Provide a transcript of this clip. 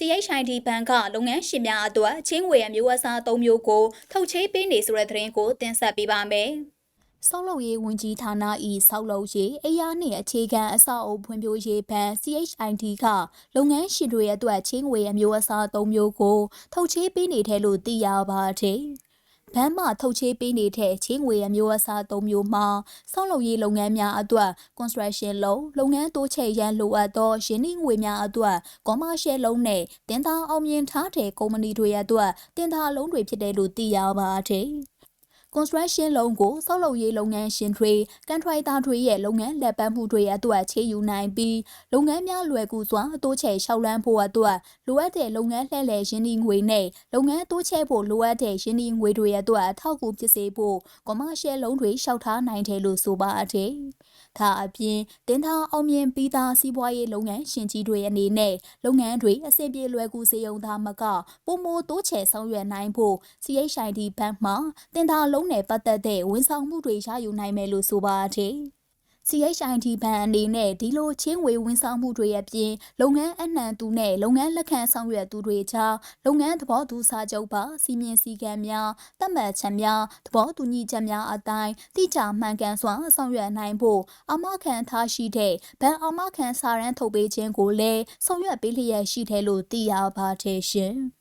CHID ဘဏ်ကလုပ်ငန်းရှင်များအတွက်ချင်းငွေအမျိုးအစား၃မျိုးကိုထုတ်ချေးပေးနေဆိုတဲ့သတင်းကိုတင်ဆက်ပေးပါမယ်။ဆောက်လုပ်ရေးဝန်ကြီးဌာန၏ဆောက်လုပ်ရေးအရာနှင့်အခြေခံအဆောက်အုပ်ဖွံ့ဖြိုးရေးဘဏ် CHID ကလုပ်ငန်းရှင်တွေအတွက်ချင်းငွေအမျိုးအစား၃မျိုးကိုထုတ်ချေးပေးနေတယ်လို့သိရပါတယ်။ ဘဏ်မှထုတ်ချေးပေးနေတဲ့ချင်းငွေအမျိုးအစား၃မျိုးမှာဆောက်လုပ်ရေးလုပ်ငန်းများအတွက် construction loan လုပ်ငန်းတိုးချဲ့ရန်လိုအပ်သောရင်းနှီးငွေများအတွက် commercial loan နဲ့တင်သားအောင်မြင်ထားတဲ့ကုမ္ပဏီတွေအတွက်တင်သားလုံးတွေဖြစ်တယ်လို့သိရပါတယ်။ construction loan ကိုဆောက်လုပ်ရေးလုပ်ငန်းရှင်တွေကန်ထရိုက်တာတွေရဲ့လုပ်ငန်းလက်ပတ်မှုတွေအတွက်ချေယူနိုင်ပြီးလုပ်ငန်းများလွယ်ကူစွာအတိုးချဲ့ရှောက်လန်းဖို့အတွက်လိုအပ်တဲ့လုပ်ငန်းလှည့်လည်ရင်းနှီးငွေနဲ့လုပ်ငန်းတိုးချဲ့ဖို့လိုအပ်တဲ့ရင်းနှီးငွေတွေအတွက်အထောက်အကူဖြစ်စေဖို့ commercial loan တွေရှောက်ထားနိုင်တယ်လို့ဆိုပါတယ်။ဒါအပြင်တင်ထားအောင်မြင်ပြီးသားစီးပွားရေးလုပ်ငန်းရှင်ကြီးတွေအနေနဲ့လုပ်ငန်းတွေအဆင်ပြေလွယ်ကူစေုံသာမကပုံမိုတိုးချဲ့ဆောင်ရွက်နိုင်ဖို့ CHID ဘဏ်မှတင်ထားလုံးနဲ့ပတ်သက်တဲ့ဝန်ဆောင်မှုတွေရယူနိုင်မယ်လို့ဆိုပါတယ်။ CHIT ဘဏ်အနေနဲ့ဒီလိုချင်းဝေဝန်ဆောင်မှုတွေအပြင်လုပ်ငန်းအနှံသူနဲ့လုပ်ငန်းလက်ခံဆောင်ရွက်သူတွေကြားလုပ်ငန်းသဘောတူစာချုပ်ပါစီမင်းစည်းကမ်းများတတ်မှတ်ချက်များသဘောတူညီချက်များအတိုင်းတိကျမှန်ကန်စွာဆောင်ရွက်နိုင်ဖို့အမခံထားရှိတဲ့ဘဏ်အမခံစာရန်ထုတ်ပေးခြင်းကိုလည်းဆောင်ရွက်ပေးလျက်ရှိတယ်လို့သိရပါတယ်ရှင်။